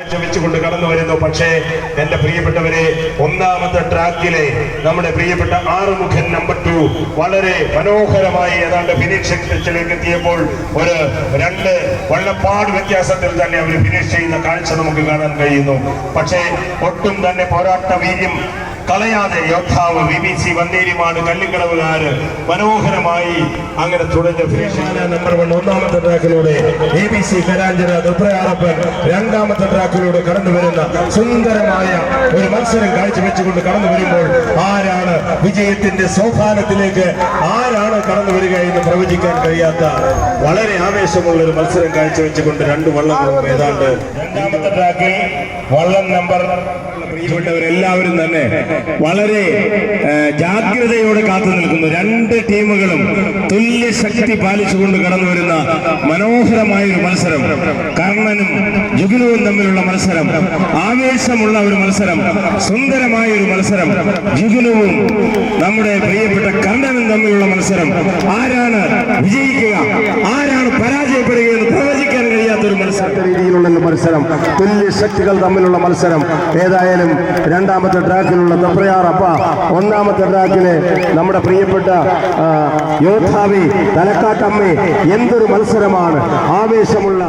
വെച്ചുകൊണ്ട് കടന്നു വരുന്നു. പക്ഷേ എന്റെ പ്രിയപ്പെട്ടവരെ ഒന്നാമത്തെ ട്രാക്കിലെ നമ്മുടെ പ്രിയപ്പെട്ട ആറുമുഖൻ നമ്പർ ടു വളരെ മനോഹരമായി ഏതാണ്ട് ഫിനിഷ് സെക്ഷനിലേക്ക് എത്തിയപ്പോൾ ഒരു രണ്ട് വള്ളപ്പാട് വ്യത്യാസത്തിൽ തന്നെ അവർ ഫിനിഷ് ചെയ്യുന്ന കാഴ്ച നമുക്ക് കാണാൻ കഴിയുന്നു. പക്ഷേ ഒട്ടും തന്നെ പോരാട്ട വീര്യം കളയാതെ യോദ്ധാവ് വി ബി സി വന്നേരിമാണ് കല്ലുകളവുകാര് മനോഹരമായി അങ്ങനെ തുടർന്ന് നമ്പർ വൺ ഒന്നാമത്തെ ട്രാക്കിലൂടെ എ ബി സി കരാഞ്ചന ദുപ്രയാറപ്പൻ രണ്ടാമത്തെ ട്രാക്കിലൂടെ കടന്നു വരുന്ന സുന്ദരമായ ഒരു മത്സരം കാഴ്ചവെച്ചുകൊണ്ട് കടന്നു വരുമ്പോൾ ആരാണ് വിജയത്തിന്റെ സോഫാനത്തിലേക്ക് ആരാണ് കടന്നു വരിക എന്ന് പ്രവചിക്കാൻ കഴിയാത്ത വളരെ ആവേശമുള്ള ഒരു മത്സരം കാഴ്ചവെച്ചുകൊണ്ട് രണ്ട് വള്ളങ്ങളും ഏതാണ്ട് രണ്ടാമത്തെ ട്രാക്കിൽ വള്ളം നമ്പർ പ്രിയപ്പെട്ടവരെല്ലാവരും തന്നെ വളരെ ജാഗ്രതയോടെ കാത്തു നിൽക്കുന്നു. രണ്ട് ടീമുകളും തുല്യ ശക്തി പാലിച്ചുകൊണ്ട് കടന്നു വരുന്ന മനോഹരമായ ഒരു മത്സരം. കർണനും ജുഗിനുവും തമ്മിലുള്ള മത്സരം ആവേശമുള്ള ഒരു മത്സരം സുന്ദരമായ ഒരു മത്സരം ജുഗിനുവും നമ്മുടെ പ്രിയപ്പെട്ട കർണനും തമ്മിലുള്ള മത്സരം. ആരാണ് വിജയിക്കുക? ആരാണ് പരാജയപ്പെടുക എന്ന് പ്രവചിക്കാൻ കഴിയാത്ത ഒരു മത്സരം രീതിയിലുള്ള ഒരു മത്സരം. തുല്യ ശക്തികൾ തമ്മിലുള്ള മത്സരം. ഏതായാലും രണ്ടാമത്തെ ട്രാക്കിലുള്ള തപ്രയാറപ്പ ഒന്നാമത്തെ ട്രാക്കിലെ നമ്മുടെ പ്രിയപ്പെട്ട യോദ്ധാവി തലക്കാട്ടമ്മേ എന്തൊരു മത്സരമാണ്. ആവേശമുള്ള